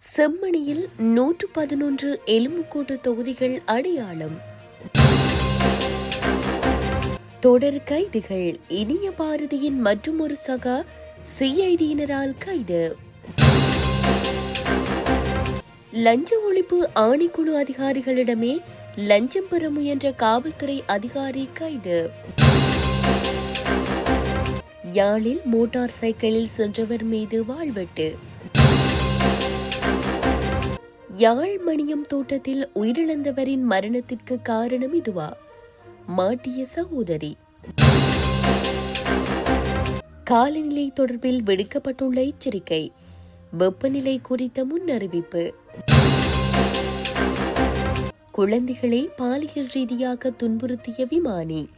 செம்மணியில் நூற்று பதினொன்று எலும்புக்கூட்டு தொகுதிகள் அடையாளம். தொடர் கைதுகள். இனிய பாரதியின் மற்றுமொரு சகா சிஐடியினரால் கைது. லஞ்ச ஒழிப்பு ஆணைக்குழு அதிகாரிகளிடமே லஞ்சம் பெற முயன்ற காவல்துறை அதிகாரி கைது. யாழில் மோட்டார் சைக்கிளில் சென்றவர் மீது வாழ்வெட்டு. யாழ்மணியம் தோட்டத்தில் உயிரிழந்தவரின் மரணத்திற்கு காரணம் இதுவா? மாட்டிய சகோதரி. காலநிலை தொடர்பில் விடுக்கப்பட்டுள்ள எச்சரிக்கை. வெப்பநிலை குறித்த முன்னறிவிப்பு. குழந்தைகளை பாலியல் ரீதியாக துன்புறுத்திய விமானி.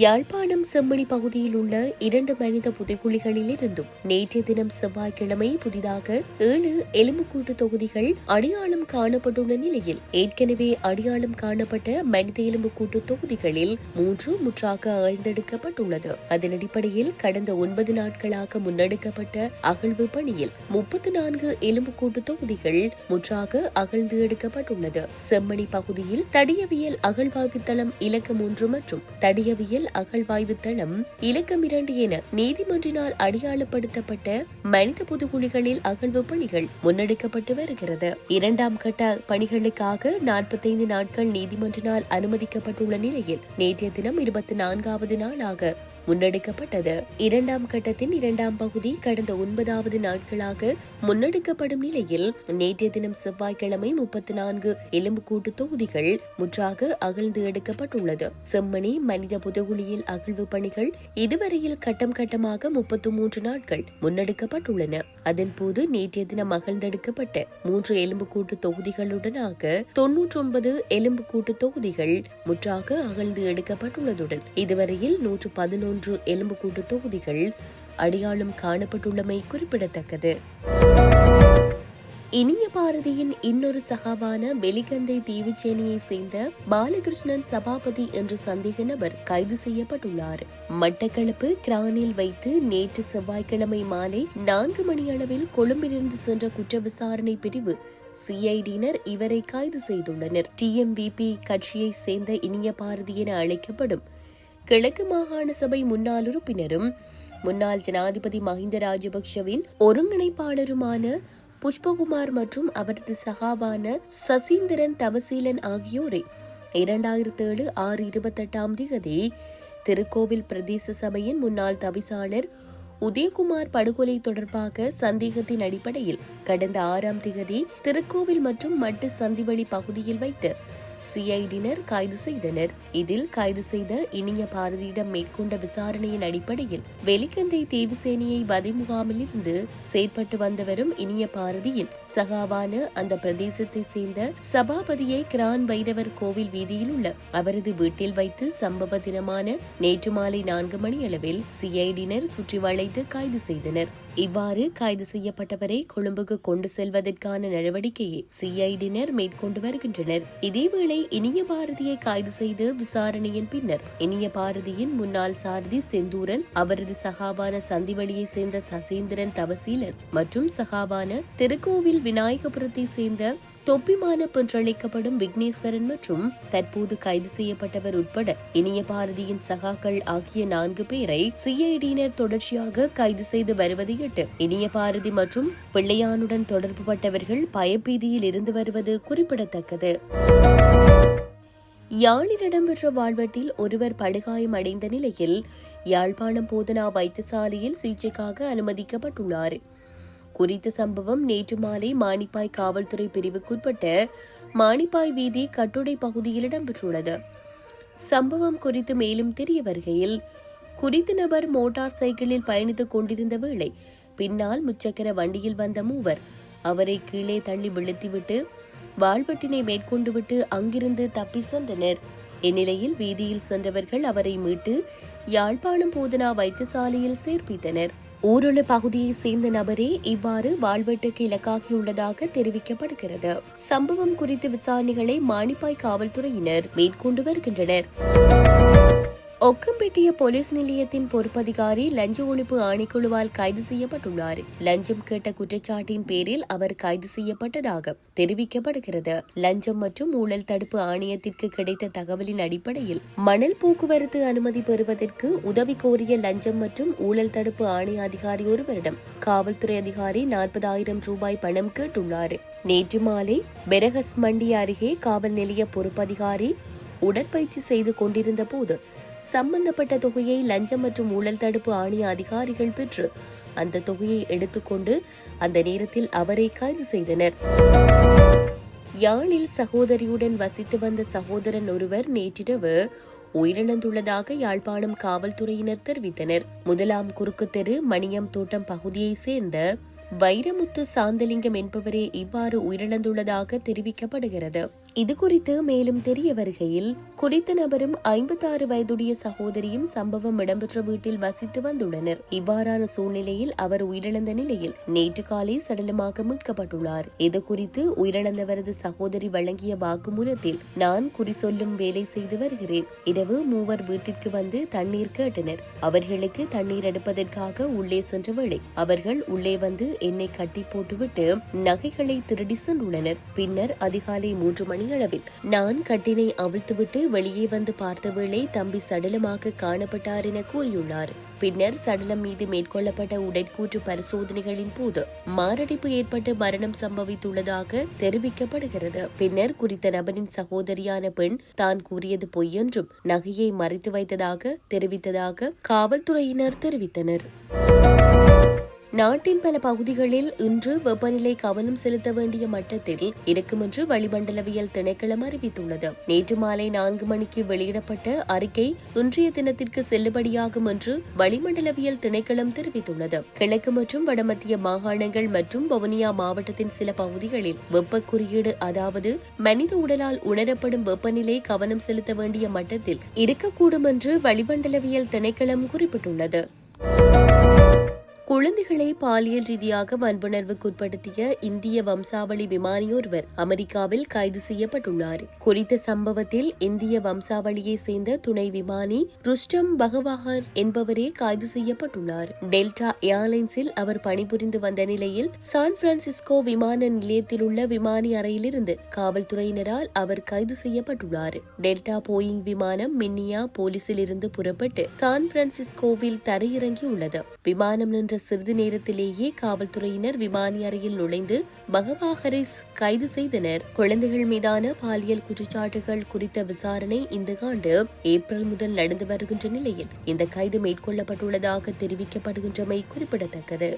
யாழ்ப்பாணம் செம்மணி பகுதியில் உள்ள இரண்டு மனித புதைகுழிகளிலிருந்தும் நேற்றைய தினம் செவ்வாய்க்கிழமை புதிதாக ஏழு எலும்புக்கூட்டு தொகுதிகள் அடையாளம் காணப்பட்டுள்ள நிலையில் ஏற்கனவே அடையாளம் காணப்பட்ட மனித எலும்புக்கூட்டு தொகுதிகளில் மூன்று முற்றாக ஆழ்ந்தெடுக்கப்பட்டுள்ளது. அதன் அடிப்படையில் கடந்த ஒன்பது நாட்களாக முன்னெடுக்கப்பட்ட அகழ்வு பணியில் முப்பத்தி நான்கு எலும்புக்கூட்டு தொகுதிகள் முற்றாக அகழ்ந்து எடுக்கப்பட்டுள்ளது. செம்மணி பகுதியில் தடியவியல் அகழ்வாய்வு தளம் இலக்கம் ஒன்று மற்றும் தடியவியல் அகழ்வாய்வு தளம் இலக்கம் இரண்டு என நீதிமன்றினால் அடையாளப்படுத்தப்பட்ட மனித புதுகுழிகளில் அகழ்வு பணிகள் முன்னெடுக்கப்பட்டு வருகிறது. இரண்டாம் கட்ட பணிகளுக்காக நாற்பத்தைந்து நாட்கள் நீதிமன்றினால் அனுமதிக்கப்பட்டுள்ள நிலையில் நேற்றைய தினம் இருபத்தி நான்காவது நாளாக முன்னெடுக்கப்பட்டது. இரண்டாம் கட்டத்தின் இரண்டாம் பகுதி கடந்த ஒன்பதாவது நாட்களாக முன்னெடுக்கப்படும் நிலையில் நேற்றைய தினம் செவ்வாய்க்கிழமை முப்பத்தி நான்கு எலும்புக்கூட்டு தொகுதிகள் முற்றாக அகழ்ந்து எடுக்கப்பட்டுள்ளது. செம்மணி மனித புதகுழியில் அகழ்வு பணிகள் இதுவரையில் கட்டம் கட்டமாக முப்பத்தி மூன்று நாட்கள் முன்னெடுக்கப்பட்டுள்ளன. அதன்போது நேற்றைய தினம் அகழ்ந்தெடுக்கப்பட்ட மூன்று எலும்புக்கூட்டு தொகுதிகளுடனாக தொன்னூற்றி ஒன்பது எலும்புக்கூட்டு தொகுதிகள் முற்றாக அகழ்ந்து எடுக்கப்பட்டுள்ளதுடன் இதுவரையில் நூற்று பதினொன்று மூன்று எலும்புக்கூட்டு தொகுதிகள் அடையாளம் காணப்பட்டுள்ளமை குறிப்பிடத்தக்கது. இனிய பாரதியின் இன்னொரு சகாவான வெலிகந்தை தீவுச்சேனியை சேர்ந்த பாலகிருஷ்ணன் சபாபதி என்ற சந்தேக நபர் கைது செய்யப்பட்டுள்ளார். மட்டக்களப்பு கிரானில் வைத்து நேற்று செவ்வாய்க்கிழமை மாலை நான்கு மணி அளவில் கொழும்பிலிருந்து சென்ற குற்ற விசாரணை பிரிவு சிஐடியினர் இவரை கைது செய்துள்ளனர். டிஎம்விபி கட்சியை சேர்ந்த இனிய பாரதி என அழைக்கப்படும் கிழக்கு மாகாண சபை முன்னாள் உறுப்பினரும் முன்னாள் ஜனாதிபதி மஹிந்த ராஜபக்ஷவின் ஒருங்கிணைப்பாளருமான புஷ்பகுமார் மற்றும் அவரது சகாவான சசீந்திரன் தவசீலன் ஆகியோரை இரண்டாயிரத்தி ஏழு ஆறு இருபத்தெட்டாம் திகதி திருக்கோவில் பிரதேச சபையின் முன்னாள் தவிசாளர் உதயகுமார் படுகொலை தொடர்பாக சந்தேகத்தின் அடிப்படையில் கடந்த ஆறாம் திகதி திருக்கோவில் மற்றும் மட்டு சந்திவழி பகுதியில் வைத்து சிஐடியினர் கைது செய்தனர். இதில் கைது செய்த இனிய பாரதியிடம் மேற்கொண்ட விசாரணையின் அடிப்படையில் வெலிக்கந்தை தேவிசேனியை வதை முகாமில் இருந்து செயற்பட்டு வந்தவரும் இனிய பாரதியின் சகாவான அந்த பிரதேசத்தை சேர்ந்த சபாபதியை கிரான் பைரவர் கோவில் வீதியில் உள்ள அவரது வீட்டில் வைத்து சம்பவ தினமான நேற்று மாலை நான்கு மணி அளவில் சிஐடியினர் சுற்றி வளைத்து கைது செய்தனர். இவ்வாறு கைது செய்யப்பட்டவரை கொழும்புக்கு கொண்டு செல்வதற்கான நடவடிக்கையை சிஐடியினர் மேற்கொண்டு வருகின்றனர். இதேவேளை இனிய பாரதியை கைது செய்து விசாரணையின் பின்னர் இனிய பாரதியின் முன்னாள் சாரதி செந்தூரன் அவரது சகாபான சந்திவழியை சேர்ந்த சசேந்திரன் தவசீலன் மற்றும் சகாபான திருக்கோவில் விநாயகபுரத்தை சேர்ந்த தொப்பிமானப் என்றழைக்கப்படும் விக்னேஸ்வரன் மற்றும் தற்போது கைது செய்யப்பட்டவர் உட்பட இனிய பாரதியின் சகாக்கள் ஆகிய நான்கு பேரை சிஐடியினர் தொடர்ச்சியாக கைது செய்து வருவதையிட்டு இனிய பாரதி மற்றும் பிள்ளையானுடன் தொடர்புபட்டவர்கள் பயப்பீதியில் இருந்து வருவது குறிப்பிடத்தக்கது. யாழில் இடம்பெற்ற வாழ்வெட்டில் ஒருவர் படுகாயம் அடைந்த நிலையில் யாழ்ப்பாணம் போதனா வைத்தியசாலையில் சிகிச்சைக்காக அனுமதிக்கப்பட்டுள்ளார். குறித்த சம்பவம் நேற்று மாலை மானிப்பாய் காவல்துறை பிரிவுக்குட்பட்ட மானிப்பாய் வீதி கட்டுடை பகுதியில் இடம்பெற்றுள்ளது. சம்பவம் குறித்து மேலும் தெரிய வருகையில் குறித்த நபர் மோட்டார் சைக்கிளில் பயணித்துக் கொண்டிருந்த வேளை பின்னால் முச்சக்கர வண்டியில் வந்த மூவர் அவரை கீழே தள்ளி விழுத்திவிட்டு வாழ்வெட்டினை மேற்கொண்டுவிட்டு அங்கிருந்து தப்பி சென்றனர். இந்நிலையில் வீதியில் சென்றவர்கள் அவரை மீட்டு யாழ்ப்பாணம் போதனா வைத்தியசாலையில் சேர்ப்பித்தனர். ஊருள பகுதியை சேர்ந்த நபரே இவ்வாறு வாழ்வெட்டுக்கு இலக்காகியுள்ளதாக தெரிவிக்கப்படுகிறது. சம்பவம் குறித்து விசாரணைகளை மானிப்பாய் காவல்துறையினர் மேற்கொண்டு வருகின்றனர். ஒக்கம்பேட்டிய போலீஸ் நிலையத்தின் பொறுப்பதிகாரி லஞ்ச ஒழிப்பு ஆணைக்குழுவால் கைது செய்யப்பட்டுள்ளார். லஞ்சம் கேட்ட குற்றச்சாட்டின் பேரில் அவர் கைது செய்யப்பட்டதாக தெரிவிக்கப்படுகிறது. லஞ்சம் மற்றும் ஊழல் தடுப்பு ஆணையத்திற்கு கிடைத்த தகவலின் அடிப்படையில் மணல் போக்குவரத்து அனுமதி பெறுவதற்கு உதவி கோரிய லஞ்சம் மற்றும் ஊழல் தடுப்பு ஆணைய அதிகாரி ஒருவரிடம் காவல்துறை அதிகாரி நாற்பதாயிரம் ரூபாய் பணம் கேட்டுள்ளார். நேற்று மாலை பெரகஸ் மண்டி அருகே காவல் நிலைய பொறுப்பதிகாரி உடற்பயிற்சி செய்து கொண்டிருந்த போது சம்பந்தப்பட்ட தொகையை லஞ்சம் மற்றும் ஊழல் தடுப்பு ஆணைய அதிகாரிகள் பெற்று அந்த தொகையை எடுத்துக்கொண்டு அந்த நேரத்தில் அவரை கைது செய்தனர். யாழில் சகோதரியுடன் வசித்து வந்த சகோதரன் ஒருவர் நேற்றிரவு உயிரிழந்துள்ளதாக யாழ்ப்பாணம் காவல்துறையினர் தெரிவித்தனர். முதலாம் குறுக்கு தெரு மணியம் தோட்டம் பகுதியைச் சேர்ந்த வைரமுத்து சாந்தலிங்கம் என்பவரே இவ்வாறு உயிரிழந்துள்ளதாக தெரிவிக்கப்படுகிறது. இது குறித்து மேலும் தெரிய வருகையில் குறித்த நபரும் ஐம்பத்தாறு வயதுடைய சகோதரியும் சம்பவம் இடம்பெற்ற வீட்டில் வசித்து வந்துள்ளனர். இவ்வாறான சூழ்நிலையில் அவர் உயிரிழந்த நிலையில் நேற்று காலை சடலமாக மீட்கப்பட்டுள்ளார். இது குறித்து உயிரிழந்தவரது சகோதரி வழங்கிய வாக்குமூலத்தில் நான் குறி சொல்லும் வேலை செய்து வருகிறேன். இரவு மூவர் வீட்டிற்கு வந்து தண்ணீர் கேட்டனர். அவர்களுக்கு தண்ணீர் எடுப்பதற்காக உள்ளே சென்ற வேளை அவர்கள் உள்ளே வந்து என்னை கட்டி போட்டுவிட்டு நகைகளை திருடி சென்றுள்ளனர். பின்னர் அதிகாலை மூன்று மணியளவில் நான் கட்டினை அவிழ்த்துவிட்டு வெளியே வந்து பார்த்த வேளை தம்பி சடலமாக காணப்பட்டார் என கூறியுள்ளார். பின்னர் சடலம் மீது மேற்கொள்ளப்பட்ட உடற்கூற்று பரிசோதனைகளின் போது மாரடைப்பு ஏற்பட்டு மரணம் சம்பவித்துள்ளதாக தெரிவிக்கப்படுகிறது. பின்னர் குறித்த நபரின் சகோதரியான பெண் தான் கூறியது பொய் என்றும் நகையை மறைத்து வைத்ததாக தெரிவித்ததாக காவல்துறையினர் தெரிவித்தனர். நாட்டின் பல பகுதிகளில் இன்று வெப்பநிலை கவனம் செலுத்த வேண்டிய மட்டத்தில் இருக்கும் என்று வளிமண்டலவியல் திணைக்களம் அறிவித்துள்ளது. நேற்று மாலை நான்கு மணிக்கு வெளியிடப்பட்ட அறிக்கை இன்றைய தினத்திற்கு செல்லுபடியாகும் என்று வளிமண்டலவியல் திணைக்களம் தெரிவித்துள்ளது. கிழக்கு மற்றும் வடமத்திய மாகாணங்கள் மற்றும் வவுனியா மாவட்டத்தின் சில பகுதிகளில் வெப்ப குறியீடு அதாவது மனித உடலால் உணரப்படும் வெப்பநிலை கவனம் செலுத்த வேண்டிய மட்டத்தில் இருக்கக்கூடும் என்று வளிமண்டலவியல் திணைக்களம் குறிப்பிட்டுள்ளது. குழந்தைகளை பாலியல் ரீதியாக வன்புணர்வுக்குட்படுத்திய இந்திய வம்சாவளி விமானியொருவர் அமெரிக்காவில் கைது செய்யப்பட்டுள்ளார். குறித்த சம்பவத்தில் இந்திய வம்சாவளியை சேர்ந்த துணை விமானி ருஷ்டம் பகவாகர் என்பவரே கைது செய்யப்பட்டுள்ளார். டெல்டா ஏர்லைன்ஸில் அவர் பணிபுரிந்து வந்த நிலையில் சான் பிரான்சிஸ்கோ விமான நிலையத்தில் உள்ள விமானி அறையிலிருந்து காவல்துறையினரால் அவர் கைது செய்யப்பட்டுள்ளார். டெல்டா போயிங் விமானம் மின்னியா போலீசில் இருந்து புறப்பட்டு சான் பிரான்சிஸ்கோவில் தரையிறங்கியுள்ளது. விமானம் நின்ற சிறிது நேரத்திலேயே காவல்துறையினர் விமானி அறையில் நுழைந்து பகவா ஹரிஸ் கைது செய்தனர். குழந்தைகள் மீதான பாலியல் குற்றச்சாட்டுகள் குறித்த விசாரணை இந்த ஆண்டு ஏப்ரல் முதல் நடந்து வருகின்ற நிலையில் இந்த கைது மேற்கொள்ளப்பட்டுள்ளதாக தெரிவிக்கப்படுகின்றமை குறிப்பிடத்தக்கது.